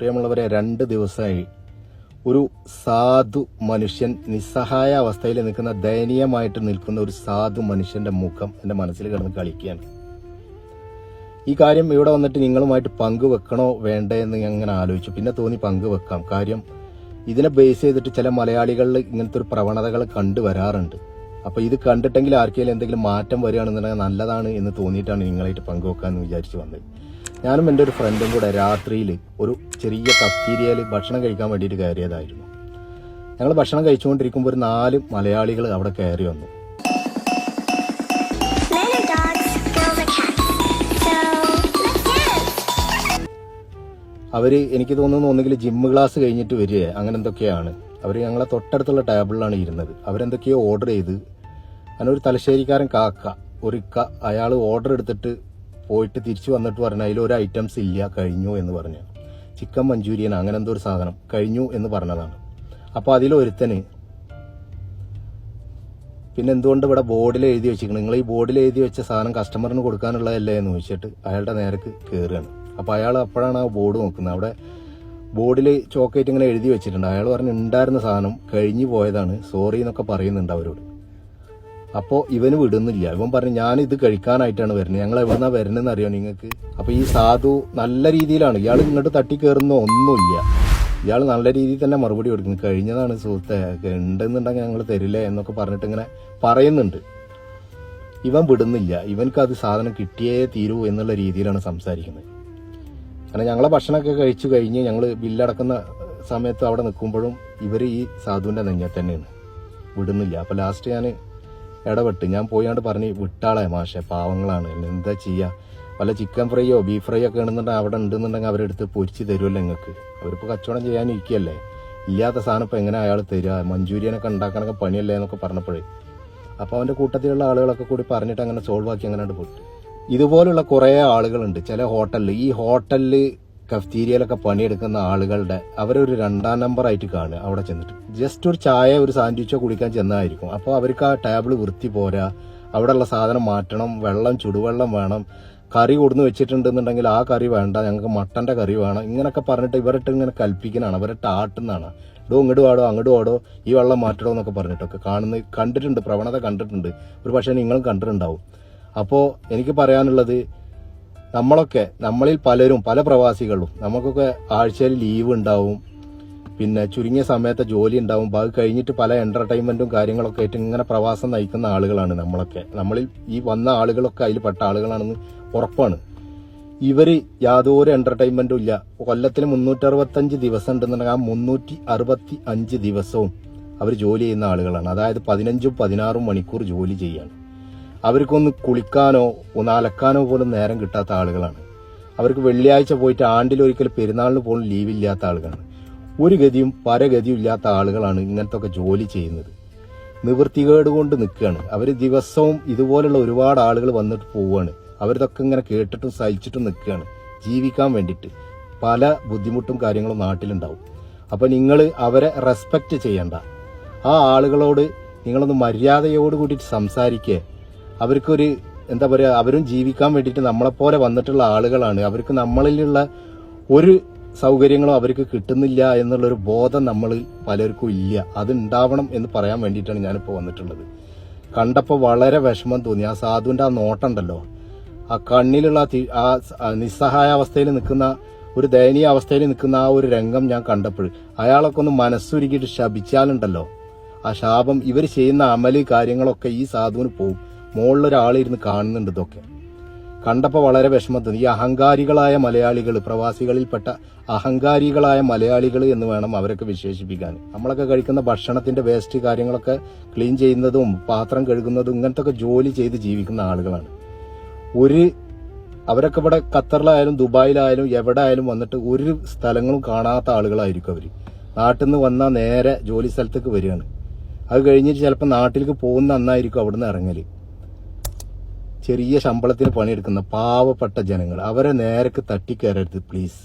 പ്രിയമുള്ളവരെ രണ്ട് ദിവസമായി ഒരു സാധു മനുഷ്യൻ നിസ്സഹായ അവസ്ഥയിൽ നിൽക്കുന്ന ദയനീയമായിട്ട് നിൽക്കുന്ന ഒരു സാധു മനുഷ്യന്റെ മുഖം എന്റെ മനസ്സിൽ കിടന്ന് കളിക്കുകയാണ്. ഈ കാര്യം ഇവിടെ വന്നിട്ട് നിങ്ങളുമായിട്ട് പങ്കുവെക്കണോ വേണ്ടേ എന്ന് ഞാൻ ഇങ്ങനെ ആലോചിച്ചു. പിന്നെ തോന്നി പങ്കുവെക്കാം. കാര്യം ഇതിനെ ബേസ് ചെയ്തിട്ട് ചില മലയാളികളിൽ ഇങ്ങനത്തെ ഒരു പ്രവണതകൾ കണ്ടുവരാറുണ്ട് അപ്പോൾ ഇത് കണ്ടിട്ടെങ്കിൽ ആർക്കെങ്കിലും എന്തെങ്കിലും മാറ്റം വരികയാണെന്നുണ്ടെങ്കിൽ നല്ലതാണ് എന്ന് തോന്നിയിട്ടാണ് നിങ്ങളായിട്ട് പങ്കുവെക്കാന്ന് വിചാരിച്ചു വന്നത്. ഞാനും എന്റെ ഒരു ഫ്രണ്ടും കൂടെ രാത്രിയിൽ ഒരു ചെറിയ കഫ്തീരിയയിൽ ഭക്ഷണം കഴിക്കാൻ വേണ്ടിയിട്ട് കയറിയതായിരുന്നു. ഞങ്ങൾ ഭക്ഷണം കഴിച്ചുകൊണ്ടിരിക്കുമ്പോൾ ഒരു നാല് മലയാളികൾ അവിടെ കയറി വന്നു. അവർ എനിക്ക് തോന്നുന്നു ഒന്നുകിൽ ജിം ക്ലാസ് കഴിഞ്ഞിട്ട് വരിക അങ്ങനെ എന്തൊക്കെയാണ്. അവർ ഞങ്ങളെ തൊട്ടടുത്തുള്ള ടേബിളിലാണ് ഇരുന്നത്. അവരെന്തൊക്കെയോ ഓർഡർ ചെയ്ത് അങ്ങനെ ഒരു തലശ്ശേരിക്കാരൻ കാക്ക ഒരു അയാൾ ഓർഡർ എടുത്തിട്ട് പോയിട്ട് തിരിച്ചു വന്നിട്ട് പറഞ്ഞു അതിൽ ഒരു ഐറ്റംസ് ഇല്ല കഴിഞ്ഞു എന്ന് പറഞ്ഞു. ചിക്കൻ മഞ്ചൂരിയൻ അങ്ങനെ എന്തോ ഒരു സാധനം കഴിഞ്ഞു എന്ന് പറഞ്ഞതാണ്. അപ്പോൾ അതിലൊരുത്തന് പിന്നെ എന്തുകൊണ്ട് ഇവിടെ ബോർഡിൽ എഴുതി വെച്ചിരിക്കണം? നിങ്ങൾ ഈ ബോർഡിൽ എഴുതി വെച്ച സാധനം കസ്റ്റമറിന് കൊടുക്കാനുള്ളതല്ലേ എന്ന് ചോദിച്ചിട്ട് അയാളുടെ നേരക്ക് കയറുകയാണ് അപ്പോൾ അയാൾ അപ്പോഴാണ് ആ ബോർഡ് നോക്കുന്നത്. അവിടെ ബോർഡിൽ ചോക്ലേറ്റ് ഇങ്ങനെ എഴുതി വെച്ചിട്ടുണ്ട്. അയാൾ പറഞ്ഞു ഉണ്ടായിരുന്ന സാധനം കഴിഞ്ഞു പോയതാണ്. സോറി എന്നൊക്കെ പറയുന്നുണ്ട് അവരോട്. അപ്പോൾ ഇവന് വിടുന്നില്ല. ഇവൻ പറഞ്ഞു ഞാൻ ഇത് കഴിക്കാനായിട്ടാണ് വരുന്നത്. ഞങ്ങൾ എവിടുന്നാ വരുന്നതെന്ന് അറിയോ നിങ്ങൾക്ക്? അപ്പോൾ ഈ സാധു നല്ല രീതിയിലാണ്. ഇയാൾ ഇങ്ങോട്ട് തട്ടി കയറുന്ന ഒന്നുമില്ല. ഇയാൾ നല്ല രീതിയിൽ തന്നെ മറുപടി കൊടുക്കുന്നു. കഴിഞ്ഞതാണ് സുഹൃത്തെ ഉണ്ടെന്നുണ്ടെങ്കിൽ ഞങ്ങൾ തരില്ലേ? എന്നൊക്കെ പറഞ്ഞിട്ട് ഇങ്ങനെ പറയുന്നുണ്ട്. ഇവൻ വിടുന്നില്ല. ഇവൻക്ക് അത് സാധനം കിട്ടിയേ തീരൂ എന്നുള്ള രീതിയിലാണ് സംസാരിക്കുന്നത്. കാരണം ഞങ്ങളെ ഭക്ഷണമൊക്കെ കഴിച്ചു കഴിഞ്ഞ് ഞങ്ങൾ ബില്ലടക്കുന്ന സമയത്ത് അവിടെ നിൽക്കുമ്പോഴും ഇവർ ഈ സാധുവിന്റെ നെഞ്ഞ തന്നെയാണ്. വിടുന്നില്ല. അപ്പോൾ ലാസ്റ്റ് ഞാൻ ഇടപെട്ട്. ഞാൻ പോയാണ്ട് പറഞ്ഞ് വിട്ടാളെ മാഷെ പാവങ്ങളാണ്. എന്താ ചെയ്യുക വല്ല ചിക്കൻ ഫ്രൈയോ ബീഫ് ഫ്രൈ ഒക്കെ ഉണ്ടെന്നുണ്ടെങ്കിൽ അവിടെ ഉണ്ടെന്നുണ്ടെങ്കിൽ അവരെടുത്ത് പൊരിച്ച് തരുമല്ലോ നിങ്ങൾക്ക് അവരിപ്പോൾ കച്ചവടം ചെയ്യാനിരിക്കുകയല്ലേ ഇല്ലാത്ത സാധനം ഇപ്പോൾ എങ്ങനെ അയാൾ തരിക മഞ്ചൂരിയനൊക്കെ ഉണ്ടാക്കാനൊക്കെ പണിയല്ലേ എന്നൊക്കെ പറഞ്ഞപ്പോഴേ. അപ്പോൾ അവന്റെ കൂട്ടത്തിലുള്ള ആളുകളൊക്കെ കൂടി പറഞ്ഞിട്ട് അങ്ങനെ സോൾവ് ആക്കി അങ്ങനെ പോയിട്ട്. ഇതുപോലുള്ള കുറേ ആളുകളുണ്ട്. ചില ഹോട്ടലിൽ ഈ ഹോട്ടലിൽ കഫ്തീരിയയിലൊക്കെ പണിയെടുക്കുന്ന ആളുകളുടെ അവരൊരു രണ്ടാം നമ്പർ ആയിട്ട് കാണുക അവിടെ ചെന്നിട്ട്. ജസ്റ്റ് ഒരു ചായ ഒരു സാൻഡ്വിച്ചോ കുടിക്കാൻ ചെന്നായിരിക്കും. അപ്പോൾ അവർക്ക് ആ ടേബിൾ വൃത്തി പോരാ. അവിടെയുള്ള സാധനം മാറ്റണം വെള്ളം ചുടുവെള്ളം വേണം. കറി കൊടുന്ന് വെച്ചിട്ടുണ്ടെന്നുണ്ടെങ്കിൽ ആ കറി വേണ്ട ഞങ്ങൾക്ക് മട്ടന്റെ കറി വേണം. ഇങ്ങനെയൊക്കെ പറഞ്ഞിട്ട് ഇവരിട്ട് ഇങ്ങനെ കൽപ്പിക്കുന്നതാണ് അവരിട്ട് ആട്ടുന്നതാണ്. ഡോ ഇങ്ങോട്ട് വാടോ അങ്ങോട്ട് വാടോ ഈ വെള്ളം മാറ്റടോ എന്നൊക്കെ പറഞ്ഞിട്ടൊക്കെ കാണുന്ന കണ്ടിട്ടുണ്ട് പ്രവണത കണ്ടിട്ടുണ്ട്. ഒരു പക്ഷേ നിങ്ങളും കണ്ടിട്ടുണ്ടാവും. അപ്പോൾ എനിക്ക് പറയാനുള്ളത് നമ്മളൊക്കെ നമ്മളിൽ പലരും പല പ്രവാസികളും നമുക്കൊക്കെ ആഴ്ചയിൽ ലീവ് ഉണ്ടാവും പിന്നെ ചുരുങ്ങിയ സമയത്തെ ജോലി ഉണ്ടാവും അത് കഴിഞ്ഞിട്ട് പല എന്റർടൈൻമെന്റും കാര്യങ്ങളൊക്കെ ആയിട്ട് ഇങ്ങനെ പ്രവാസം നയിക്കുന്ന ആളുകളാണ് നമ്മളൊക്കെ. നമ്മളിൽ ഈ വന്ന ആളുകളൊക്കെ അതിൽ പെട്ട ആളുകളാണെന്ന് ഉറപ്പാണ്. ഇവർ യാതൊരു എന്റർടൈൻമെന്റും ഇല്ല. കൊല്ലത്തിൽ മുന്നൂറ്ററുപത്തഞ്ച് ദിവസം ഉണ്ടെന്നുണ്ടെങ്കിൽ ആ മുന്നൂറ്റി അറുപത്തി അഞ്ച് ദിവസവും അവർ ജോലി ചെയ്യുന്ന ആളുകളാണ്. അതായത് പതിനഞ്ചും പതിനാറും മണിക്കൂർ ജോലി ചെയ്യാണ്. അവർക്കൊന്ന് കുളിക്കാനോ ഒന്ന് അലക്കാനോ പോലും നേരം കിട്ടാത്ത ആളുകളാണ്. അവർക്ക് വെള്ളിയാഴ്ച പോയിട്ട് ആണ്ടിലൊരിക്കൽ പെരുന്നാളിന് പോലും ലീവില്ലാത്ത ആളുകളാണ്. ഒരു ഗതിയും പരഗതിയും ഇല്ലാത്ത ആളുകളാണ് ഇങ്ങനത്തെ ഒക്കെ ജോലി ചെയ്യുന്നത്. നിവൃത്തികേട് കൊണ്ട് നിൽക്കുകയാണ്. അവർ ദിവസവും ഇതുപോലുള്ള ഒരുപാട് ആളുകൾ വന്നിട്ട് പോവുകയാണ്. അവരിതൊക്കെ ഇങ്ങനെ കേട്ടിട്ടും സഹിച്ചിട്ടും നിൽക്കുകയാണ്. ജീവിക്കാൻ വേണ്ടിയിട്ട്. പല ബുദ്ധിമുട്ടും കാര്യങ്ങളും നാട്ടിലുണ്ടാവും. അപ്പോൾ നിങ്ങൾ അവരെ റെസ്പെക്റ്റ് ചെയ്യണ്ട. ആ ആളുകളോട് നിങ്ങളൊന്ന് മര്യാദയോട് കൂടിയിട്ട് സംസാരിക്കുക അവർക്കൊരു എന്താ പറയുക അവരും ജീവിക്കാൻ വേണ്ടിയിട്ട് നമ്മളെപ്പോലെ വന്നിട്ടുള്ള ആളുകളാണ്. അവർക്ക് നമ്മളിലുള്ള ഒരു സൗകര്യങ്ങളും അവർക്ക് കിട്ടുന്നില്ല എന്നുള്ളൊരു ബോധം നമ്മൾ പലർക്കും ഇല്ല. അതുണ്ടാവണം എന്ന് പറയാൻ വേണ്ടിയിട്ടാണ് ഞാനിപ്പോൾ വന്നിട്ടുള്ളത്. കണ്ടപ്പോൾ വളരെ വിഷമം തോന്നി. ആ സാധുവിന്റെ ആ നോട്ടമുണ്ടല്ലോ ആ കണ്ണിലുള്ള ആ തി- ആ സ- ആ നിസ്സഹായ അവസ്ഥയിൽ നിൽക്കുന്ന ഒരു ദയനീയ അവസ്ഥയിൽ നിൽക്കുന്ന ആ ഒരു രംഗം ഞാൻ കണ്ടപ്പോൾ അയാളൊക്കെ ഒന്ന് മനസ്സുരുക്കിയിട്ട് ശപിച്ചാലുണ്ടല്ലോ? ആ ശാപം ഇവർ ചെയ്യുന്ന അമൽ കാര്യങ്ങളൊക്കെ ഈ സാധുവിന് പോവും. മുകളിലൊരാളിരുന്ന് കാണുന്നുണ്ട് ഇതൊക്കെ. കണ്ടപ്പോൾ വളരെ വിഷമത്തിൽ ഈ അഹങ്കാരികളായ മലയാളികൾ പ്രവാസികളിൽപ്പെട്ട അഹങ്കാരികളായ മലയാളികൾ എന്ന് വേണം അവരൊക്കെ വിശേഷിപ്പിക്കാൻ. നമ്മളൊക്കെ കഴിക്കുന്ന ഭക്ഷണത്തിന്റെ വേസ്റ്റ് കാര്യങ്ങളൊക്കെ ക്ലീൻ ചെയ്യുന്നതും പാത്രം കഴുകുന്നതും ഇങ്ങനത്തെ ജോലി ചെയ്ത് ജീവിക്കുന്ന ആളുകളാണ്. ഒരു അവരൊക്കെ ഇവിടെ ഖത്തറിലായാലും ദുബായിലായാലും എവിടെ ആയാലും വന്നിട്ട് ഒരു സ്ഥലങ്ങളും കാണാത്ത ആളുകളായിരിക്കും അവർ നാട്ടിൽ നിന്ന് വന്നാൽ നേരെ ജോലി സ്ഥലത്തേക്ക് വരികയാണ്. അത് കഴിഞ്ഞിട്ട് ചിലപ്പോൾ നാട്ടിലേക്ക് പോകുന്ന അന്നായിരിക്കും അവിടുന്ന് ഇറങ്ങൽ. ചെറിയ ശമ്പളത്തിന് പണിയെടുക്കുന്ന പാവപ്പെട്ട ജനങ്ങൾ അവരെ നേരക്ക് തട്ടിക്കയറരുത് പ്ലീസ്